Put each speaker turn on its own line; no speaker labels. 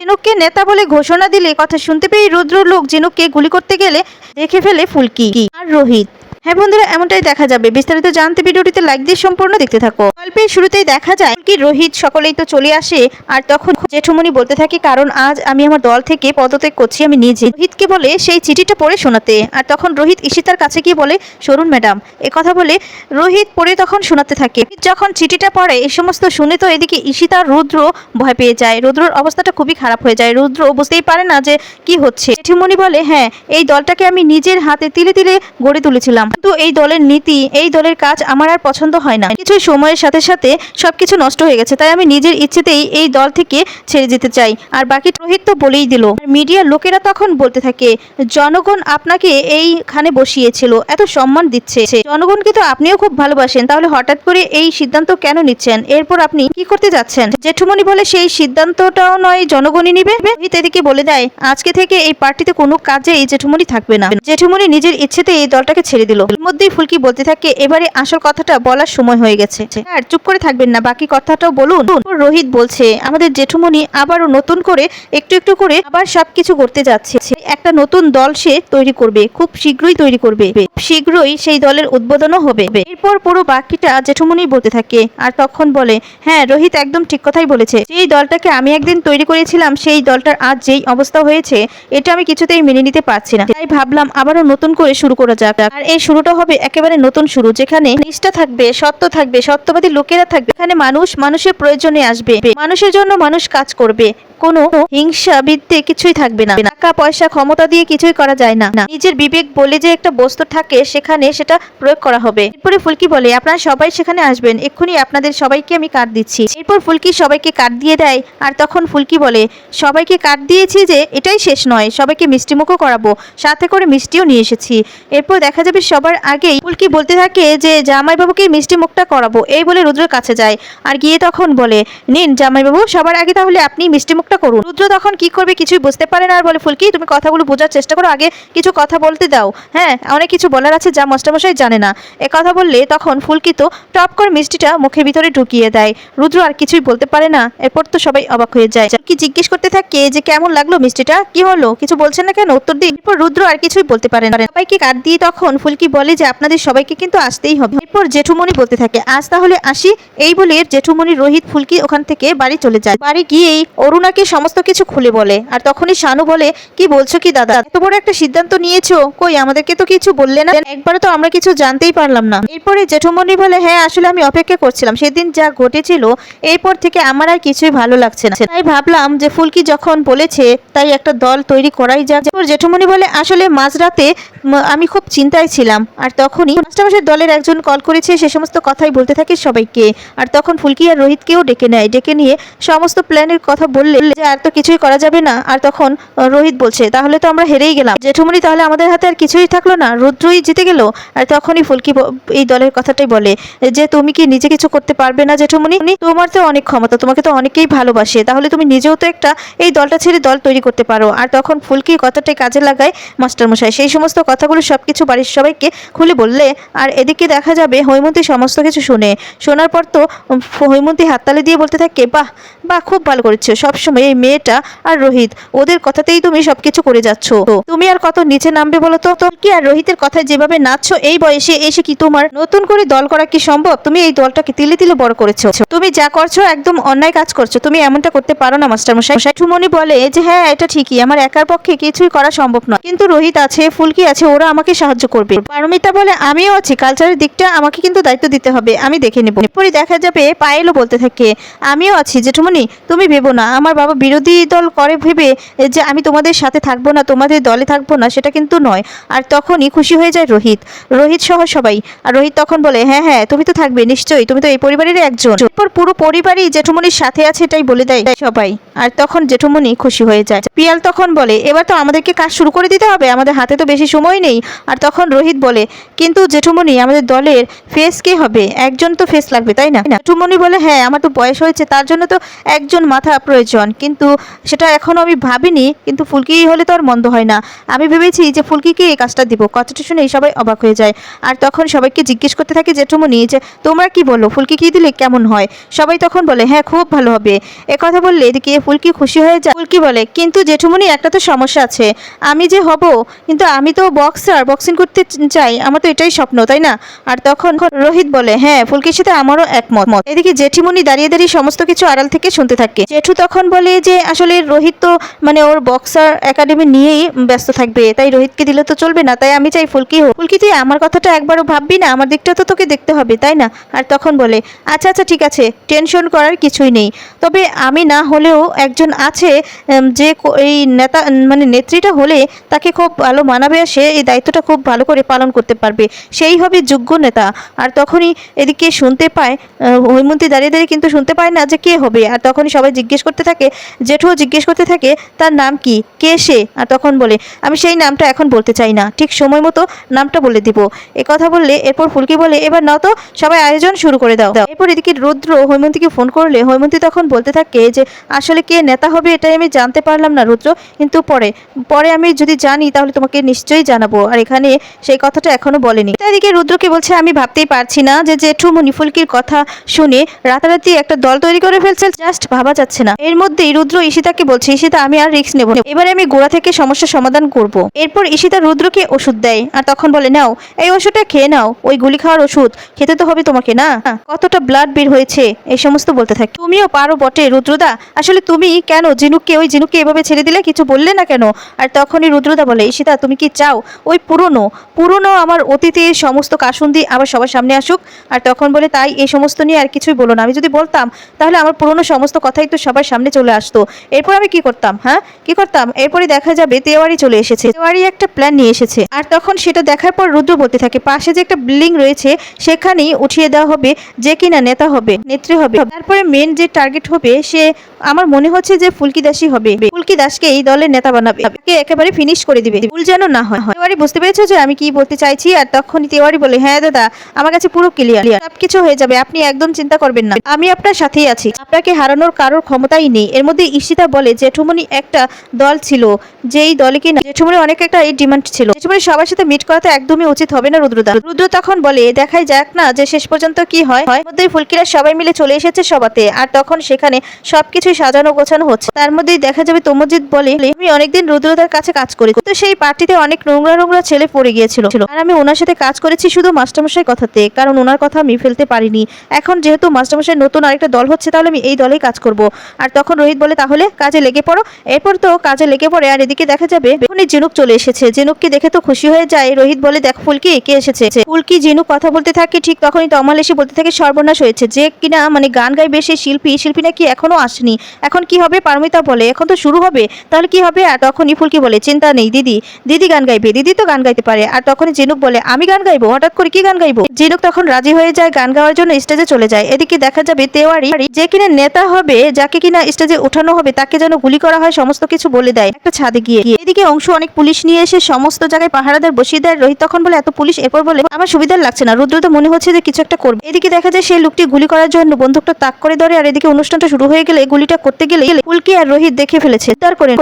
ঝিনুককে নেতা বলে ঘোষণা দিলে কথা শুনতে পেয়ে রুদ্র লোক জিনুককে গুলি করতে গেলে দেখে ফেলে ফুলকি আর রোহিত। হ্যাঁ বন্ধুরা, এমনটাই দেখা যাবে। বিস্তারিত জানতে ভিডিওটিতে লাইক দিয়ে সম্পূর্ণ দেখতে থাকো। গল্পের শুরুতেই দেখা যায় কি রোহিত সকলেই তো চলে আসে, আর তখন জেঠুমনি বলতে থাকে, কারণ আজ আমি আমার দল থেকে পদত্যাগ করছি আমি নিজে। রোহিতকে বলে, সেই চিঠিটা পড়ে শোনাতে। আর তখন রোহিত ঈশিতার কাছে গিয়ে বলে সরুন ম্যাডাম। কথা বলে রোহিত পড়ে তখন শোনাতে থাকে। যখন চিঠিটা পড়ে এই সমস্ত শুনে তো এদিকে ঈশিতা, রুদ্র ভয় পেয়ে যায়। রুদ্রর অবস্থাটা খুবই খারাপ হয়ে যায়। রুদ্র বুঝতেই পারে না যে কি হচ্ছে। জেঠিমণি বলে হ্যাঁ এই দলটাকে আমি নিজের হাতে তিলে তিলে গড়ে তুলেছিলাম। কিন্তু এই দলের নীতি, এই দলের কাজ আমার আর পছন্দ হয় না। কিছু সময়ের সাথে সাথে সবকিছু নষ্ট হয়ে গেছে, তাই আমি নিজের ইচ্ছেতেই এই দল থেকে ছেড়ে যেতে চাই। আর বাকি রোহিত তো বলেই দিল। মিডিয়ার লোকেরা তখন বলতে থাকে, জনগণ আপনাকে এইখানে বসিয়েছিল, এত সম্মান দিচ্ছে। জনগণকে তো আপনিও খুব ভালোবাসেন, তাহলে হঠাৎ করে এই সিদ্ধান্ত কেন নিচ্ছেন? এরপর আপনি কি করতে যাচ্ছেন? জেঠুমণি বলে, সেই সিদ্ধান্তটাও নয়, জনগণই নিবে। রোহিত এদিকে বলে দেয়, আজকে থেকে এই পার্টিতে কোনো কাজেই জেঠুমণি থাকবে না। জেঠুমণি নিজের ইচ্ছেতে এই দলটাকে ছেড়ে দিল। এর মধ্যেই ফুলকি বলতে থাকে, এবারে আসল কথাটা বলার সময় হয়ে গেছে। আর চুপ করে থাকবেন না, বাকি কথাটাও বলুন। রোহিত বলছে, আমাদের জেঠুমণি আবারও নতুন করে, একটু একটু করে আবার সবকিছু করতে যাচ্ছে। একটা নতুন দল সে তৈরি করবে, খুব শীঘ্রই তৈরি করবে। শীঘ্রই সেই দলের উদ্বোধনও হবে। এরপর পুরো বাকিটা জেঠুমনি বলতে থাকে, আর তখন বলে হ্যাঁ রোহিত একদম ঠিক কথাই বলেছে। যেই দলটাকে আমি একদিন তৈরি করেছিলাম, সেই দলটার আজ যেই অবস্থা হয়েছে, এটা আমি কিছুতেই মেনে নিতে পারছি না। তাই ভাবলাম আবারও নতুন করে শুরু করা যাক। আর এই শুরুটা হবে একেবারে নতুন শুরু, যেখানে নিষ্ঠা থাকবে, সত্য থাকবে, সত্যবাদী লোকেরা থাকবে। এখানে মানুষ মানুষের প্রয়োজনে আসবে। মানুষের জন্য মানুষ কাজ করবে। কোনো হিংসা বিদ্যে কিছুই থাকবে না। টাকা, পয়সা, ক্ষমতা দিয়ে কিছুই করা যায় না। নিজের বিবেক বলে যে একটা বস্তু থাকে, সেখানে সেটা প্রয়োগ করা হবে। এরপরে ফুলকি বলে, আপনারা সবাই সেখানে আসবেন। এক্ষুনি আপনাদের সবাইকে আমি কার্ড দিচ্ছি। এরপর ফুলকি সবাইকে কার্ড দিয়ে দেয়। আর তখন ফুলকি বলে, সবাইকে কার্ড দিয়েছি যে, এটাই শেষ নয়। সবাইকে মিষ্টিমুখও করাবো। সাথে করে মিষ্টিও নিয়ে এসেছি। এরপর দেখা যাবে সবার আগেই ফুলকি বলতে থাকে যে, জামাইবাবুকে মিষ্টি মুখটা করাবো। এই বলে রুদ্রের কাছে যায় আর গিয়ে তখন বলে, নিন জামাইবাবু, সবার আগে তাহলে আপনি মিষ্টি মুখটা করুন। রুদ্র তখন কি করবে কিছুই বুঝতে পারে না আর বলে, ফুলকি, তুমি কথাগুলো বোঝার চেষ্টা করো, আগে কিছু কথা বলতে দাও। হ্যাঁ অনেক কিছু বলার আছে যা মাস্টারমশাই জানে না। এ কথা বললে তখন ফুলকি তো টপ করে মিষ্টিটা মুখের ভিতরে ঢুকিয়ে দেয়। রুদ্র আর কিছুই বলতে পারে না। এরপর তো সবাই অবাক হয়ে যায়। কি জিজ্ঞেস করতে থাকে যে, কেমন লাগল মিষ্টিটা? কি হলো? কিছু বলছেন না কেন? উত্তর দিন এরপর রুদ্র আর কিছুই বলতে পারে না। সবাইকে কাট দিয়ে তখন ফুলকি বলে যে আপনাদের সবাইকে কিন্তু আসতেই হবে। এরপর জেঠুমণি বলতে থাকে, আজ তাহলে আসি। এই বলে জেঠুমণি রোহিত ফুলকি ওখান থেকে বাড়ি চলে যায়। বাড়ি গিয়েই অরুণাকে সমস্ত কিছু খুলে বলে। আর তখনই শানু বলে, কি বলছো কি দাদা? এত বড় একটা সিদ্ধান্ত নিয়েছো? কই, আমাদেরকে তো কিছু বললে না? একবারও তো আমরা কিছু জানতেই পারলাম না। এরপরে জেঠুমণি বলে হ্যাঁ আসলে আমি অপেক্ষা করছিলাম। সেদিন যা ঘটেছিল, এরপর থেকে আমার আর কিছুই ভালো লাগছে না। তাই ভাবলাম যে ফুলকি যখন বলেছে, তাই একটা দল তৈরি করাই যাক। জেঠুমণি বলে, আসলে মাঝরাতে আমি খুব চিন্তায় ছিলাম। আর তখনই মাস্টারমশাই দলের একজন কল করেছে, সে সমস্ত কথাই বলতে থাকে সবাইকে। আর তখন ফুলকি আর রোহিতকেও ডেকে নেয়। ডেকে নিয়ে সমস্ত প্ল্যানের কথা বললে যে আর তো কিছুই করা যাবে না। আর তখন রোহিত বলছে, তাহলে তো আমরা হেরেই গেলাম। জেঠুমণি তাহলে আমাদের হাতে আর কিছুই থাকল না। রুদ্রই জিতে গেল। আর তখনই ফুলকি এই দলের কথাটাই বলে, যে তুমি কি নিজে কিছু করতে পারবে না জেঠুমণি? তোমার তো অনেক ক্ষমতা, তোমাকে তো অনেকেই ভালোবাসে। তাহলে তুমি নিজেও তো একটা এই দলটা ছেড়ে দল তৈরি করতে পারো। আর তখন ফুলকি কথাটাই কাজে লাগায় মাস্টারমশাই। সেই সমস্ত কথাগুলো সব কিছু বাড়ির সবাইকে খুলে বললে, আর এদিকে দেখা যাবে, হৈমন্তী সমস্ত কিছু শুনে। শোনার পর তো হৈমন্তী হাততালি দিয়ে বলতে থাকে, বাহ বাহ খুব ভালো করেছ। সবসময় এই মেয়েটা আর রোহিত, ওদের কথাতেই তুমি সবকিছু করে যাচ্ছ। তুমি আর কত নিচে নামবে বলো তো? কি আর রোহিতের কথায় যেভাবে নাচছো, এই বয়সে এসে কি তোমার নতুন করে দল করা কি সম্ভব? তুমি এই দলটাকে তিলে তিলে বড় করেছ। তুমি যা করছ একদম অন্যায় কাজ করছ। তুমি এমনটা করতে পারো না মাস্টার মশাই ঠুমনি বলে, যে হ্যাঁ এটা ঠিকই, আমার একার পক্ষে কিছুই করা সম্ভব নয়। কিন্তু রোহিত আছে, ফুলকি আছে, ওরা আমাকে সাহায্য করবে। পারমিতা বলে, আমিও আছি কালচারের দিকটা আমাকে কিন্তু দায়িত্ব দিতে হবে, আমি দেখে নেব। এরপরই দেখা যাবে, পায়েলও বলতে থাকে, আমিও আছি জেঠুমনি তুমি ভেবো না। আমার বাবা বিরোধী দল করে ভেবে যে আমি তোমাদের সাথে থাকব না, তোমাদের দলে থাকব না, সেটা কিন্তু নয়। আর তখনই খুশি হয়ে যায় রোহিত। রোহিত সহ সবাই। আর রোহিত তখন বলে হ্যাঁ হ্যাঁ তুমি তো থাকবে, নিশ্চয়ই। তুমি তো এই পরিবারেরই একজন। এরপর পুরো পরিবারই জেঠুমনির সাথে আছে, এটাই বলে দেয় সবাই। আর তখন জেঠুমনি খুশি হয়ে যায়। পিয়াল তখন বলে, এবার তো আমাদেরকে কাজ শুরু করে দিতে হবে, আমাদের হাতে তো বেশি সময় নেই। আর তখন রোহিত বলে, কিন্তু জেঠুমনি, আমাদের দলের ফেস কে হবে? একজন তো ফেস লাগবে, তাই না? জেঠুমনি বলে হ্যাঁ আমার তো বয়স হয়েছে, তার জন্য তো একজন মাথা প্রয়োজন। কিন্তু সেটা এখনও আমি ভাবিনি, কিন্তু ফুলকি হলে তো আর মন্দ হয় না। আমি ভেবেছি যে ফুলকিকে এই কাজটা দিব। কথাটা শুনেই সবাই অবাক হয়ে যায়। আর তখন সবাইকে জিজ্ঞেস করতে থাকে জেঠুমনি যে, তোমরা কি বলো, ফুলকি কি দিলে কেমন হয়? সবাই তখন বলে হ্যাঁ খুব ভালো হবে। এ কথা বললে এদিকে ফুলকি খুশি হয়ে যায়। ফুলকি বলে, কিন্তু জেঠুমনি একটা তো সমস্যা আছে। আমি যে হব, কিন্তু আমি তো বক্সার বক্সিং করতে চাই। আমার তো এটাই স্বপ্ন, তাই না? আর তখন রোহিত বলে হ্যাঁ ফুলকির সাথে আমারও একমত। মত এদিকে জেঠিমনি দাঁড়িয়ে দাঁড়িয়ে সমস্ত কিছু আড়াল থেকে শুনতে থাকে। জেঠু তখন বলে যে, আসলে রোহিত তো মানে ওর বক্সার একাডেমি নিয়েই ব্যস্ত থাকবে, তাই রোহিতকে দিলে তো চলবে না, তাই আমি চাই ফুলকি হোক। ফুলকি তুই আমার কথাটা একবারও ভাববি না, আমার দিকটা তো তোকে দেখতে হবে, তাই না? আর তখন বলে আচ্ছা আচ্ছা ঠিক আছে টেনশন করার কিছুই নেই। তবে আমি না হলেও একজন আছে যে এই নেতা মানে নেত্রীটা হলে তাকে খুব ভালো মানাবে আর সে এই দায়িত্বটা খুব ভালো করে পালন করতে পারবে। সেই হবে যোগ্য নেতা। আর তখনই এদিকে শুনতে পায় হৈমন্তী দাঁড়িয়ে দাঁড়িয়ে কিন্তু শুনতে পায় না যে কে হবে। আর তখনই সবাই জিজ্ঞেস করতে থাকে, জেঠুও জিজ্ঞেস করতে থাকে, তার নাম কি? কে সে? আর তখন বলে, আমি সেই নামটা এখন বলতে চাই না, ঠিক সময় মতো নামটা বলে দিব। এ কথা বললে এরপর ফুলকি বলে, এবার নাও তো, সবাই আয়োজন শুরু করে দাও। এরপর এদিকে রুদ্র হৈমন্তীকে ফোন করলে হৈমন্তী তখন বলতে থাকে যে, আসলে কে নেতা হবে এটাই আমি জানতে পারলাম না রুদ্র, কিন্তু পরে পরে আমি যদি জানি তাহলে তোমাকে নিশ্চয়ই জানাব। আর এখানে সেই কথাটা এখনও বলেনি। এদিকে রুদ্রকে বলছে, আমি ভাবতেই পারছি না যে জেঠু মণিফুলকির কথা শুনে রাতারাতি একটা দল তৈরি করে ফেলছে জাস্ট ভাবা যাচ্ছে না। এর মধ্যেই রুদ্র ঈশিতাকে বলছে, ঈশিতা, আমি আর রিস্ক নেব এবারে আমি গোড়া থেকে সমস্যার সমাধান করব। এরপর ঈশিতা রুদ্রকে ওষুধ দেয় আর তখন বলে, নাও, এই ওষুধটা খেয়ে নাও। ওই গুলি খাওয়ার ওষুধ, খেতে তো হবে তোমাকে, না? কতটা ব্লাড বের হয়েছে? এই সমস্ত বলতে থাকে। তুমিও পারো বটে, রুদ্রদা। আসলে তুমি কেন জিনুককে, ওই জিনুককে এভাবে ছেড়ে দিলে? কিছু বললে না কেন? আর তখনই রুদ্রদা বলে, ঈশিতা, তুমি কি চাও? ওই পুরনো পুরনো আমার অতীতের সমস্ত কাসুন্দি আবার সবার সামনে আসুক। আর তখন বলে, তাই এই সমস্ত নিয়ে আর কিছুই বলো না। আমি যদি বলতাম, তাহলে আমার পুরনো সমস্ত কথাই তো সবার সামনে চলে আসতো। এরপর আমি কি করতাম হ্যাঁ? কি করতাম? এরপরে দেখা যাবে তেওয়ারি চলে এসেছে। তেওয়ারি একটা প্ল্যান নিয়ে এসেছে। আর তখন সেটা দেখার পর রুদ্র বলতে থাকে, পাশে যে একটা বিল্ডিং রয়েছে, সেখানেই উঠিয়ে দেওয়া হবে, যে কিনা নেতা হবে, নেত্রী হবে। তারপরে মেন যে টার্গেট হবে, সে আমার মনে হচ্ছে যে ফুলকি দাসী হবে। ফুলকি দাসকে এই দলের নেতা বানাবে। তাকে একেবারে ফিনিশ করে দিবে। ভুল যেন না হয়। তেওয়ারি বুঝতে পেরেছ যে আমি কি বলতে চাইছি? আর তখনই তেওয়ারি বলে হ্যাঁ দাদা, আমার কাছে পুরো ক্লিয়ার সবকিছু হয়ে যাবে, আপনি একদম চিন্তা করবেন না। আমি আপনার সাথেই আছি। আপনাকে হারানোর কারোর ক্ষমতাই নেই। এর মধ্যে ঈশিতা বলে জেঠুমনি একটা দল ছিল, যেই দলে কিনা জেঠুমনি অনেক একটা এই ডিমান্ড ছিল। জেঠুমনি সবার সাথে মিট করা তো একদমই উচিত হবে না রুদ্রদা। রুদ্র তখন বলে, দেখাই যাক না যে শেষ পর্যন্ত কি হয়। মধ্যে ফুলকিরা সবাই মিলে চলে এসেছে সবাতে আর তখন সেখানে সবকিছুই সাজানো গোছানো হচ্ছে। তার মধ্যেই দেখা যাবে তমজিৎ বলে, আমি অনেকদিন রুদ্রদার কাছে কাজ করি। তো সেই পার্টিতে অনেক নোংরা নোংরা ছেলে পড়ে গিয়েছিল। আর আমি ওনার সাথে কাজ করেছি শুধু মাস্টারমশাই কথাতে, কারণ ওনার কথা আমি ফেলতে পারিনি। এখন যেহেতু মাস্টারমশাই নতুন আরেকটা দল হচ্ছে, তাহলে আমি এই দলেই কাজ করব। আর তখন রোহিত বলে, তাহলে কাজে লেগে পড়ো। এরপর তো কাজে লেগে পড়ে, আর এদিকে দেখা যাবে এখনই জিনুক চলে এসেছে। জিনুককে দেখে তো খুশি হয়ে যায়। রোহিত বলে, দেখ ফুলকি, কে এসেছে? ফুলকি জিনুক কথা বলতে থাকে, ঠিক তখনই তমাল এসে বলতে থাকে, সর্বনাশ হয়েছে। যে কিনা মানে গান গাইবে সে শিল্পী শিল্পী নাকি এখনও আসেনি। এখন কি হবে পারমিতা বলে, এখন তো শুরু হবে। তাহলে কি হবে? আর তখনই ফুলকি বলে, চিন্তা নেই, দিদি। দিদি গান গাইবে। দিদি তো গান গাইতে পারে। আর তখনই জিনুক বলে, আমি গান গাইবো? হঠাৎ করে কি গান গাইবো? জিনুক তখন রাজি হয়ে যায়, গান গাওয়ার জন্য স্টেজে চলে যায়। এদিকে দেখা যাবে তেওয়ারি, যে কিনা নেতা হবে, যাকে কিনা স্টেজে ওঠানো হবে, তাকে যেন গুলি করা হয়, সমস্ত কিছু বলে দেয় একটা ছাদে গিয়ে। এদিকে অংশ অনেক পুলিশ নিয়ে এসে সমস্ত জায়গায় পাহারাদার বসিয়ে দেয়। রোহিত তখন বলে, এত পুলিশ এরপর বলে, আমার সুবিধার লাগছে না। রুদ্র তো মনে হচ্ছে যে কিছু একটা করবে। এদিকে দেখা যায় সেই লোকটি গুলি করার জন্য বন্ধুকটা তাক করে ধরে, আর এদিকে অনুষ্ঠানটা শুরু হয়ে গেলে, গুলিটা করতে গেলে পুলকি আর রোহিত দেখে ফেলেছে। তার করে